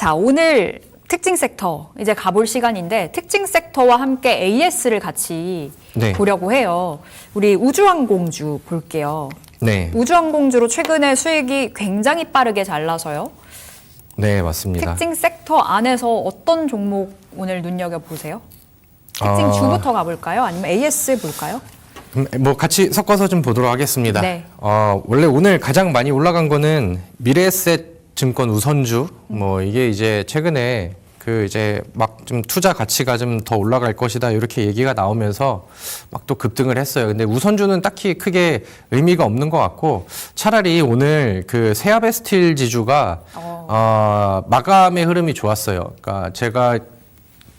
자, 오늘 특징 섹터 이제 가볼 시간인데 특징 섹터와 함께 AS를 같이 네. 보려고 해요. 우리 우주항공주 볼게요. 네, 우주항공주로 최근에 수익이 굉장히 빠르게 잘 나서요. 네 맞습니다. 특징 섹터 안에서 어떤 종목 오늘 눈여겨 보세요? 특징 아. 주부터 가볼까요? 아니면 AS 볼까요? 그럼 뭐 같이 섞어서 좀 보도록 하겠습니다. 네. 어, 원래 오늘 가장 많이 올라간 거는 미래에셋 증권 우선주 뭐 이게 이제 최근에 그 이제 막 좀 투자 가치가 좀 더 올라갈 것이다 이렇게 얘기가 나오면서 막 또 급등을 했어요. 근데 우선주는 딱히 크게 의미가 없는 것 같고 차라리 오늘 그 세아베 스틸 지주가 어. 어, 마감의 흐름이 좋았어요. 그러니까 제가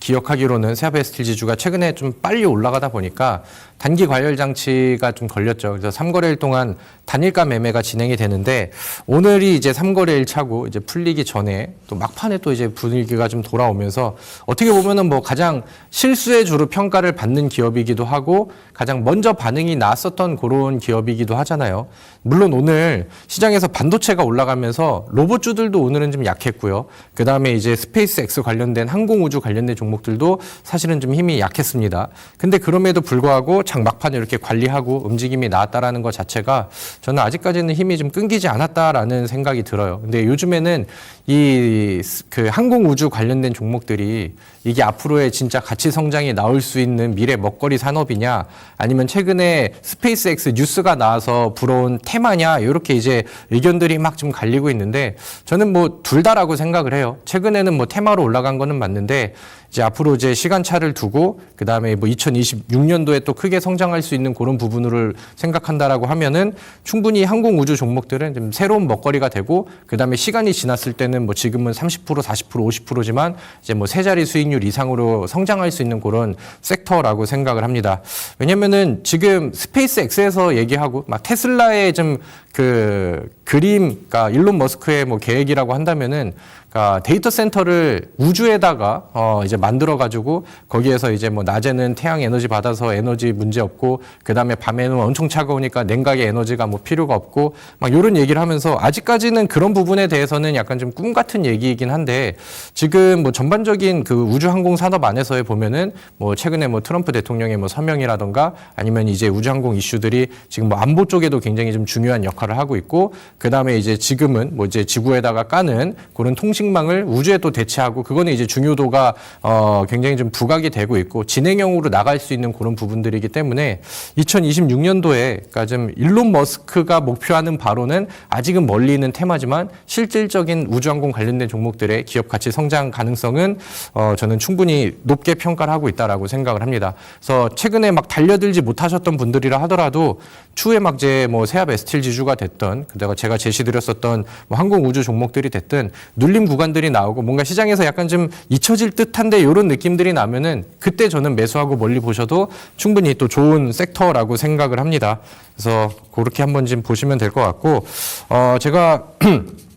기억하기로는 세아베 스틸 지주가 최근에 좀 빨리 올라가다 보니까 단기 과열 장치가 좀 걸렸죠. 그래서 3거래일 동안 단일가 매매가 진행이 되는데 오늘이 이제 3거래일 차고 이제 풀리기 전에 또 막판에 또 이제 분위기가 좀 돌아오면서 어떻게 보면은 뭐 가장 실수의 주로 평가를 받는 기업이기도 하고 가장 먼저 반응이 나왔었던 그런 기업이기도 하잖아요. 물론 오늘 시장에서 반도체가 올라가면서 로봇주들도 오늘은 좀 약했고요. 그 다음에 이제 스페이스 X 관련된 항공우주 관련된 종목들도 사실은 좀 힘이 약했습니다. 근데 그럼에도 불구하고 장 막판에 이렇게 관리하고 움직임이 나왔다라는 것 자체가 저는 아직까지는 힘이 좀 끊기지 않았다라는 생각이 들어요. 근데 요즘에는 이 그 항공우주 관련된 종목들이 이게 앞으로의 진짜 가치 성장이 나올 수 있는 미래 먹거리 산업이냐 아니면 최근에 스페이스 X 뉴스가 나와서 불어온 테마냐 이렇게 이제 의견들이 막 좀 갈리고 있는데 저는 뭐 둘 다라고 생각을 해요. 최근에는 뭐 테마로 올라간 거는 맞는데 이제 앞으로 이제 시간차를 두고 그 다음에 뭐 2026년도에 또 크게 성장할 수 있는 그런 부분을 생각한다라고 하면은 충분히 항공 우주 종목들은 좀 새로운 먹거리가 되고 그 다음에 시간이 지났을 때는 뭐 지금은 30% 40% 50%지만 이제 뭐 세 자리 수익률 이상으로 성장할 수 있는 그런 섹터라고 생각을 합니다. 왜냐면은 지금 스페이스 X에서 얘기하고 막 테슬라의 좀 그 그림, 그러니까 일론 머스크의 뭐 계획이라고 한다면은 그러니까 데이터 센터를 우주에다가 어 이제 만들어 가지고 거기에서 이제 뭐 낮에는 태양 에너지 받아서 에너지 문제 없고 그다음에 밤에는 엄청 차가우니까 냉각의 에너지가 뭐 필요가 없고 막 이런 얘기를 하면서 아직까지는 그런 부분에 대해서는 약간 좀 꿈 같은 얘기이긴 한데 지금 뭐 전반적인 그 우주 항공 산업 안에서에 보면은 뭐 최근에 뭐 트럼프 대통령의 뭐 서명이라던가 아니면 이제 우주 항공 이슈들이 지금 뭐 안보 쪽에도 굉장히 좀 중요한 역할을 하고 있고 그다음에 이제 지금은 뭐 이제 지구에다가 까는 그런 통신 망을 우주에 또 대체하고 그거는 이제 중요도가 어 굉장히 좀 부각이 되고 있고 진행형으로 나갈 수 있는 그런 부분들이기 때문에 2026년도에 그러니까 좀 일론 머스크가 목표하는 바로는 아직은 멀리 있는 테마지만 실질적인 우주항공 관련된 종목들의 기업 가치 성장 가능성은 어 저는 충분히 높게 평가를 하고 있다라고 생각을 합니다. 그래서 최근에 막 달려들지 못하셨던 분들이라 하더라도 추후에 막 이제 뭐 세압 에스틸 지주가 됐던 그다가 제가 제시드렸었던 뭐 항공 우주 종목들이 됐든 눌림 구간들이 나오고 뭔가 시장에서 약간 좀 잊혀질 듯한데 이런 느낌들이 나면은 그때 저는 매수하고 멀리 보셔도 충분히 또 좋은 섹터라고 생각을 합니다. 그래서 그렇게 한번 좀 보시면 될 것 같고 어 제가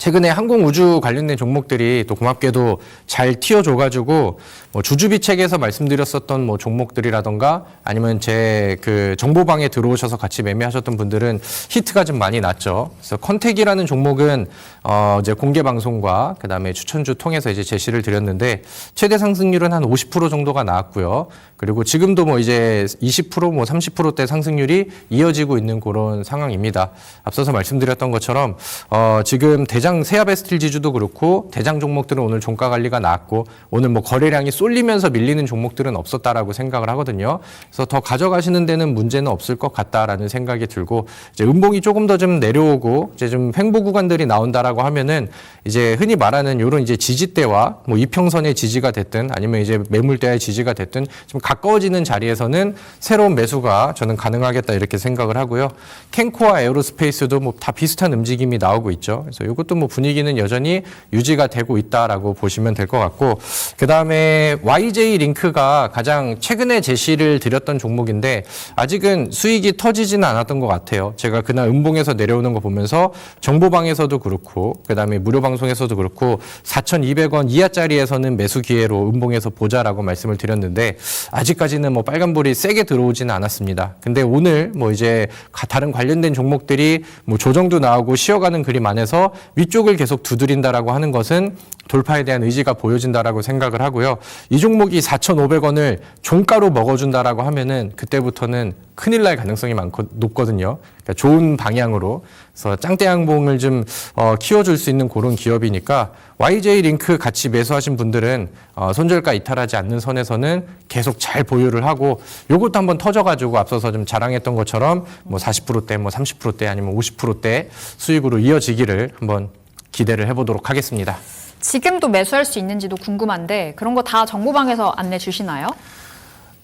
최근에 항공 우주 관련된 종목들이 또 고맙게도 잘 튀어줘가지고 뭐 주주비 책에서 말씀드렸었던 뭐 종목들이라던가 아니면 제 그 정보방에 들어오셔서 같이 매매하셨던 분들은 히트가 좀 많이 났죠. 그래서 컨택이라는 종목은 어 이제 공개 방송과 그 다음에 추천주 통해서 이제 제시를 드렸는데 최대 상승률은 한 50% 정도가 나왔고요. 그리고 지금도 뭐 이제 20%뭐 30%대 상승률이 이어지고 있는 그런 상황입니다. 앞서서 말씀드렸던 것처럼 어 지금 대장 세아베스틸 지주도 그렇고 대장 종목들은 오늘 종가 관리가 나왔고 오늘 뭐 거래량이 쏠리면서 밀리는 종목들은 없었다라고 생각을 하거든요. 그래서 더 가져가시는 데는 문제는 없을 것 같다라는 생각이 들고 이제 음봉이 조금 더 좀 내려오고 이제 좀 횡보 구간들이 나온다라고 하면은 이제 흔히 말하는 이런 이제 지지대와 뭐 이평선의 지지가 됐든 아니면 이제 매물대의 지지가 됐든 좀 가까워지는 자리에서는 새로운 매수가 저는 가능하겠다 이렇게 생각을 하고요. 캔코와 에어로스페이스도 뭐 다 비슷한 움직임이 나오고 있죠. 그래서 이것도 뭐 분위기는 여전히 유지가 되고 있다라고 보시면 될 것 같고 그 다음에 YJ 링크가 가장 최근에 제시를 드렸던 종목인데 아직은 수익이 터지지는 않았던 것 같아요. 제가 그날 음봉에서 내려오는 거 보면서 정보방에서도 그렇고 그 다음에 무료 방송에서도 그렇고 4,200원 이하짜리에서는 매수 기회로 음봉에서 보자라고 말씀을 드렸는데 아직까지는 뭐 빨간불이 세게 들어오지는 않았습니다. 근데 오늘 뭐 이제 가- 다른 관련된 종목들이 뭐 조정도 나오고 쉬어가는 그림 안에서 위 쪽을 계속 두드린다라고 하는 것은 돌파에 대한 의지가 보여진다라고 생각을 하고요. 이 종목이 4,500원을 종가로 먹어준다라고 하면은 그때부터는 큰일 날 가능성이 많고 높거든요. 그러니까 좋은 방향으로 그래서 짱대 양봉을 좀 어, 키워줄 수 있는 그런 기업이니까 YJ 링크 같이 매수하신 분들은 어, 손절가 이탈하지 않는 선에서는 계속 잘 보유를 하고 요것도 한번 터져가지고 앞서서 좀 자랑했던 것처럼 뭐 40%대, 뭐 30%대 아니면 50%대 수익으로 이어지기를 한번 기대를 해보도록 하겠습니다. 지금도 매수할 수 있는지도 궁금한데 그런 거 다 정보방에서 안내 주시나요?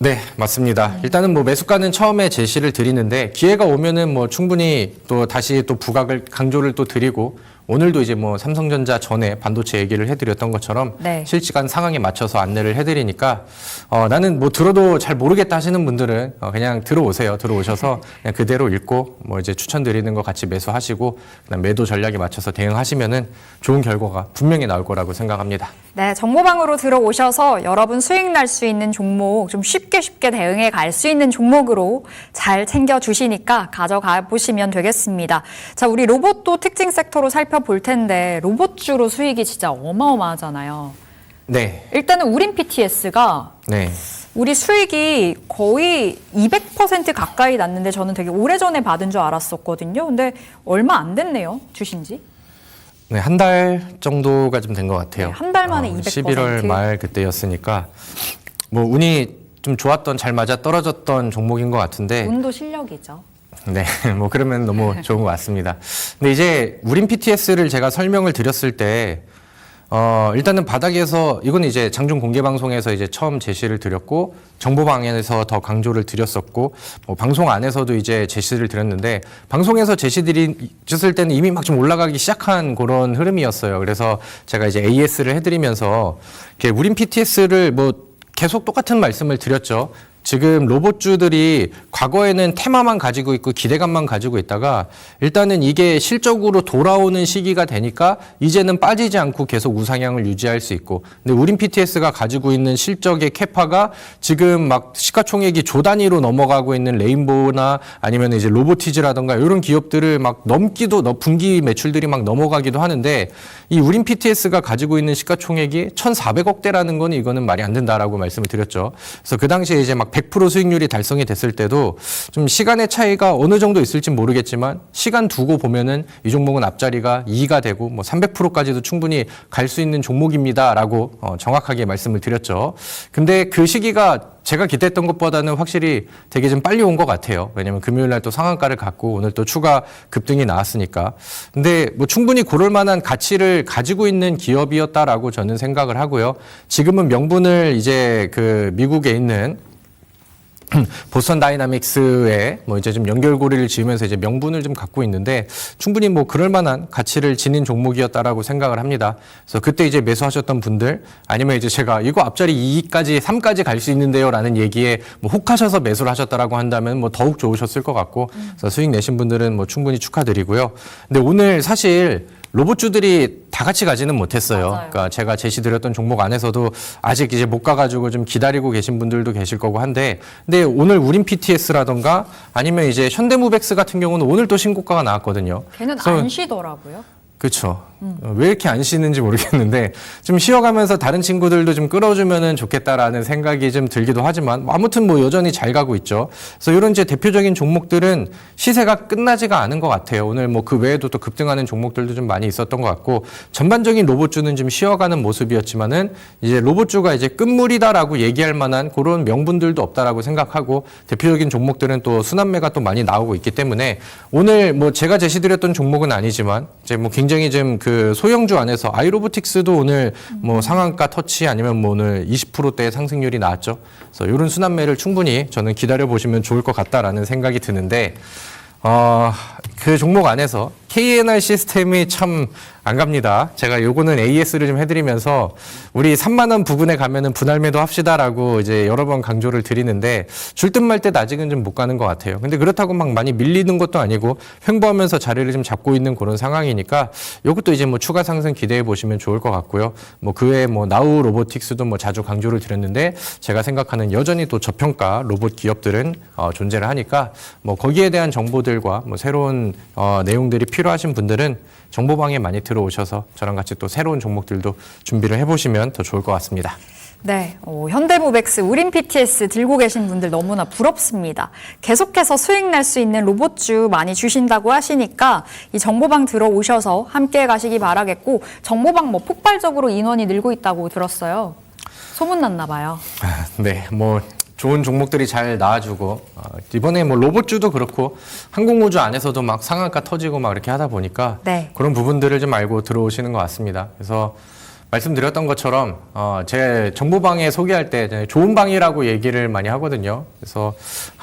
네, 맞습니다. 일단은 뭐 매수가는 처음에 제시를 드리는데 기회가 오면은 뭐 충분히 또 다시 또 부각을 강조를 또 드리고 오늘도 이제 뭐 삼성전자 전에 반도체 얘기를 해드렸던 것처럼 네. 실시간 상황에 맞춰서 안내를 해드리니까 어, 나는 뭐 들어도 잘 모르겠다 하시는 분들은 어, 그냥 들어오세요. 들어오셔서 그냥 그대로 읽고 뭐 이제 추천드리는 거 같이 매수하시고 그다음 매도 전략에 맞춰서 대응하시면은 좋은 결과가 분명히 나올 거라고 생각합니다. 네, 정보방으로 들어오셔서 여러분 수익 날 수 있는 종목, 좀 쉽게 쉽게 대응해 갈 수 있는 종목으로 잘 챙겨 주시니까 가져가 보시면 되겠습니다. 자, 우리 로봇도 특징 섹터로 살펴볼 텐데 로봇주로 수익이 진짜 어마어마하잖아요. 네, 일단은 우린 PTS가 네. 우리 수익이 거의 200% 가까이 났는데 저는 되게 오래전에 받은 줄 알았었거든요. 근데 얼마 안 됐네요. 주신 지. 네, 한 달 정도가 좀 된 것 같아요. 네, 한달 만에 200%. 11월 말 그때였으니까 뭐 운이 좀 좋았던 잘 맞아 떨어졌던 종목인 것 같은데 운도 실력이죠. 네, 뭐 그러면 너무 좋은 것 같습니다. 근데 이제 우린 PTS를 제가 설명을 드렸을 때 어, 일단은 바닥에서 이건 이제 장중 공개 방송에서 이제 처음 제시를 드렸고 정보 방에서 더 강조를 드렸었고 뭐 방송 안에서도 이제 제시를 드렸는데 방송에서 제시 드렸을 때는 이미 막 좀 올라가기 시작한 그런 흐름이었어요. 그래서 제가 이제 AS를 해드리면서 이렇게 우린 PTS를 뭐 계속 똑같은 말씀을 드렸죠. 지금 로봇주들이 과거에는 테마만 가지고 있고 기대감만 가지고 있다가 일단은 이게 실적으로 돌아오는 시기가 되니까 이제는 빠지지 않고 계속 우상향을 유지할 수 있고 근데 우린 PTS가 가지고 있는 실적의 캐파가 지금 막 시가총액이 조 단위로 넘어가고 있는 레인보우나 아니면 이제 로보티즈라던가 이런 기업들을 막 넘기도 너 분기 매출들이 막 넘어가기도 하는데 이 우린 PTS가 가지고 있는 시가총액이 1,400억 대라는 거는 이거는 말이 안 된다라고 말씀을 드렸죠. 그래서 그 당시에 이제 막100% 수익률이 달성이 됐을 때도 좀 시간의 차이가 어느 정도 있을지 모르겠지만 시간 두고 보면은 이 종목은 앞자리가 2가 되고 뭐 300%까지도 충분히 갈 수 있는 종목입니다라고 어, 정확하게 말씀을 드렸죠. 근데 그 시기가 제가 기대했던 것보다는 확실히 되게 좀 빨리 온 것 같아요. 왜냐면 금요일 날 또 상한가를 갖고 오늘 또 추가 급등이 나왔으니까. 근데 뭐 충분히 고를 만한 가치를 가지고 있는 기업이었다라고 저는 생각을 하고요. 지금은 명분을 이제 그 미국에 있는 보스턴 다이나믹스에 뭐 이제 좀 연결고리를 지으면서 이제 명분을 좀 갖고 있는데 충분히 뭐 그럴 만한 가치를 지닌 종목이었다라고 생각을 합니다. 그래서 그때 이제 매수하셨던 분들 아니면 이제 제가 이거 앞자리 2까지 3까지 갈 수 있는데요라는 얘기에 뭐 혹하셔서 매수를 하셨다라고 한다면 뭐 더욱 좋으셨을 것 같고 그래서 수익 내신 분들은 뭐 충분히 축하드리고요. 근데 오늘 사실 로봇주들이 다 같이 가지는 못했어요. 맞아요. 그러니까 제가 제시드렸던 종목 안에서도 아직 이제 못 가가지고 좀 기다리고 계신 분들도 계실 거고 한데, 근데 오늘 우린 PTS라던가 아니면 이제 현대무백스 같은 경우는 오늘 또 신고가가 나왔거든요. 걔는 그래서 안 쉬더라고요. 그렇죠. 어, 왜 이렇게 안 쉬는지 모르겠는데 좀 쉬어가면서 다른 친구들도 좀 끌어주면은 좋겠다라는 생각이 좀 들기도 하지만 뭐 아무튼 뭐 여전히 잘 가고 있죠. 그래서 이런 이제 대표적인 종목들은 시세가 끝나지가 않은 것 같아요. 오늘 뭐 그 외에도 또 급등하는 종목들도 좀 많이 있었던 것 같고 전반적인 로봇주는 좀 쉬어가는 모습이었지만은 이제 로봇주가 이제 끝물이다라고 얘기할 만한 그런 명분들도 없다라고 생각하고 대표적인 종목들은 또 순환매가 또 많이 나오고 있기 때문에 오늘 뭐 제가 제시드렸던 종목은 아니지만 이제 뭐 굉장히 좀그 소형주 안에서 아이로보틱스도 오늘 뭐 상한가 터치 아니면 뭐 오늘 20%대 상승률이 나왔죠. 그래서 이런 순환매를 충분히 저는 기다려 보시면 좋을 것 같다라는 생각이 드는데 어, 그 종목 안에서 KNR 시스템이 참 안 갑니다. 제가 요거는 AS를 좀 해드리면서 우리 3만 원 부근에 가면은 분할 매도 합시다라고 이제 여러 번 강조를 드리는데 줄 듯 말 듯 아직은 좀 못 가는 것 같아요. 근데 그렇다고 막 많이 밀리는 것도 아니고 횡보하면서 자리를 좀 잡고 있는 그런 상황이니까 요것도 이제 뭐 추가 상승 기대해 보시면 좋을 것 같고요. 뭐 그 외에 뭐 나우 로보틱스도 뭐 자주 강조를 드렸는데 제가 생각하는 여전히 또 저평가 로봇 기업들은 어, 존재를 하니까 뭐 거기에 대한 정보들과 뭐 새로운 어, 내용들이 필요 하신 분들은 정보방에 많이 들어오셔서 저랑 같이 또 새로운 종목들도 준비를 해보시면 더 좋을 것 같습니다. 네, 어, 현대모백스, 우린 PTS 들고 계신 분들 너무나 부럽습니다. 계속해서 수익 낼수 있는 로봇주 많이 주신다고 하시니까 이 정보방 들어오셔서 함께 가시기 바라겠고 정보방 뭐 폭발적으로 인원이 늘고 있다고 들었어요. 소문 났나 봐요. 아, 네, 뭐 좋은 종목들이 잘 나와주고 어, 이번에 뭐 로봇주도 그렇고 항공우주 안에서도 막 상한가 터지고 막 이렇게 하다 보니까 네. 그런 부분들을 좀 알고 들어오시는 것 같습니다. 그래서 말씀드렸던 것처럼 어, 제 정보 방에 소개할 때 좋은 방이라고 얘기를 많이 하거든요. 그래서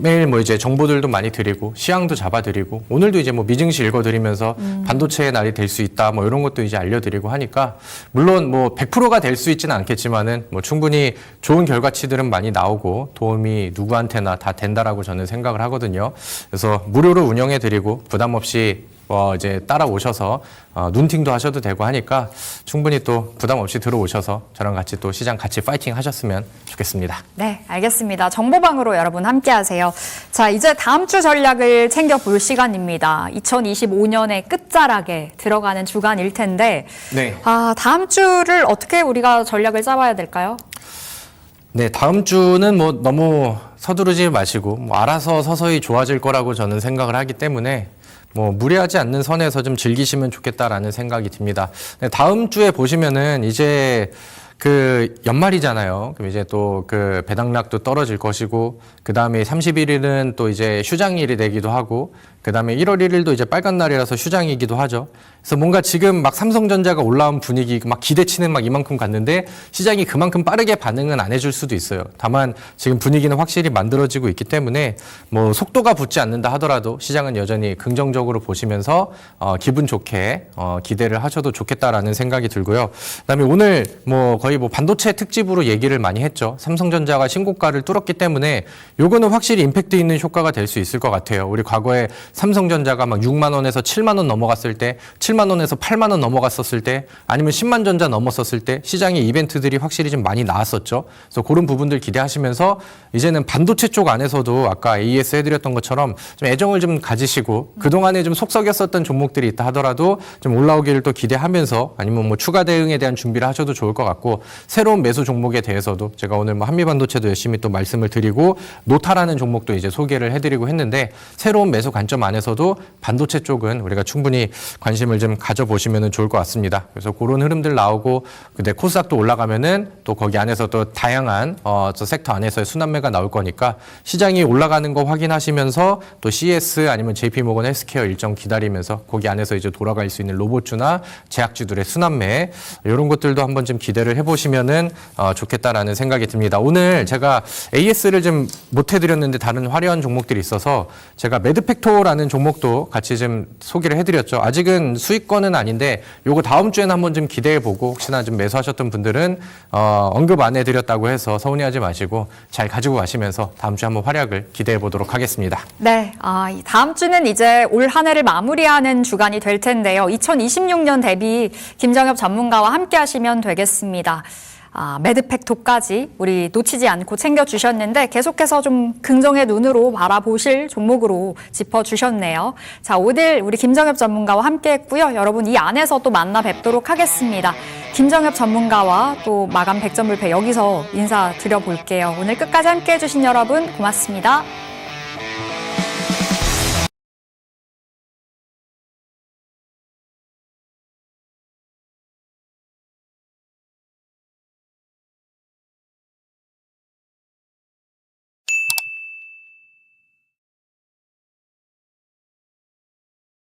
매일 뭐 이제 정보들도 많이 드리고 시향도 잡아드리고 오늘도 이제 뭐 미증시 읽어드리면서 반도체의 날이 될 수 있다 뭐 이런 것도 이제 알려드리고 하니까 물론 뭐 100%가 될 수 있지는 않겠지만은 뭐 충분히 좋은 결과치들은 많이 나오고 도움이 누구한테나 다 된다라고 저는 생각을 하거든요. 그래서 무료로 운영해드리고 부담 없이 어 이제 따라오셔서 어 눈팅도 하셔도 되고 하니까 충분히 또 부담 없이 들어오셔서 저랑 같이 또 시장 같이 파이팅 하셨으면 좋겠습니다. 네, 알겠습니다. 정보방으로 여러분 함께 하세요. 자, 이제 다음 주 전략을 챙겨볼 시간입니다. 2025년의 끝자락에 들어가는 주간일 텐데, 네. 아, 다음 주를 어떻게 우리가 전략을 짜봐야 될까요? 네, 다음 주는 뭐 너무 서두르지 마시고 뭐 알아서 서서히 좋아질 거라고 저는 생각을 하기 때문에 뭐 무리하지 않는 선에서 좀 즐기시면 좋겠다라는 생각이 듭니다. 네, 다음 주에 보시면은 이제 그 연말이잖아요. 그럼 이제 또 그 배당락도 떨어질 것이고 그 다음에 31일은 또 이제 휴장일이 되기도 하고 그 다음에 1월 1일도 이제 빨간 날이라서 휴장이기도 하죠. 그래서 뭔가 지금 막 삼성전자가 올라온 분위기 막 기대치는 막 이만큼 갔는데 시장이 그만큼 빠르게 반응은 안 해줄 수도 있어요. 다만 지금 분위기는 확실히 만들어지고 있기 때문에 뭐 속도가 붙지 않는다 하더라도 시장은 여전히 긍정적으로 보시면서 어, 기분 좋게 어, 기대를 하셔도 좋겠다라는 생각이 들고요. 그다음에 오늘 뭐 거의 뭐 반도체 특집으로 얘기를 많이 했죠. 삼성전자가 신고가를 뚫었기 때문에 요거는 확실히 임팩트 있는 효과가 될 수 있을 것 같아요. 우리 과거에 삼성전자가 막 6만 원에서 7만 원 넘어갔을 때, 7만 원에서 8만 원 넘어갔었을 때, 아니면 10만 전자 넘었었을 때 시장에 이벤트들이 확실히 좀 많이 나왔었죠. 그래서 그런 부분들 기대하시면서 이제는 반도체 쪽 안에서도 아까 AS 해드렸던 것처럼 좀 애정을 좀 가지시고 그동안에 좀 속썩였었던 종목들이 있다 하더라도 좀 올라오기를 또 기대하면서 아니면 뭐 추가 대응에 대한 준비를 하셔도 좋을 것 같고 새로운 매수 종목에 대해서도 제가 오늘 뭐 한미반도체도 열심히 또 말씀을 드리고 노타라는 종목도 이제 소개를 해드리고 했는데 새로운 매수 관점 안에서도 반도체 쪽은 우리가 충분히 관심을 좀 가져보시면 좋을 것 같습니다. 그래서 그런 흐름들 나오고 근데 코스닥도 올라가면은 또 거기 안에서 또 다양한 어, 저 섹터 안에서의 순환매가 나올 거니까 시장이 올라가는 거 확인하시면서 또 CS 아니면 JP모건 헬스케어 일정 기다리면서 거기 안에서 이제 돌아갈 수 있는 로봇주나 제약주들의 순환매 이런 것들도 한번 좀 기대를 해보시면은 어, 좋겠다라는 생각이 듭니다. 오늘 제가 AS를 좀 못 해드렸는데 다른 화려한 종목들이 있어서 제가 매드팩토라는 종목도 같이 좀 소개를 해드렸죠. 아직은 수 익권은 아닌데 요거 다음 주에는 한번 좀 기대해 보고 혹시나 좀 매수하셨던 분들은 어, 언급 안 해드렸다고 해서 서운해하지 마시고 잘 가지고 가시면서 다음 주에 한번 활약을 기대해 보도록 하겠습니다. 네, 아, 이 다음 주는 이제 올 한 해를 마무리하는 주간이 될 텐데요. 2026년 대비 김정엽 전문가와 함께 하시면 되겠습니다. 아, 매드팩토까지 우리 놓치지 않고 챙겨주셨는데 계속해서 좀 긍정의 눈으로 바라보실 종목으로 짚어주셨네요. 자, 오늘 우리 김정엽 전문가와 함께 했고요. 여러분 이 안에서 또 만나 뵙도록 하겠습니다. 김정엽 전문가와 또 마감 100점 불패 여기서 인사드려 볼게요. 오늘 끝까지 함께 해주신 여러분 고맙습니다.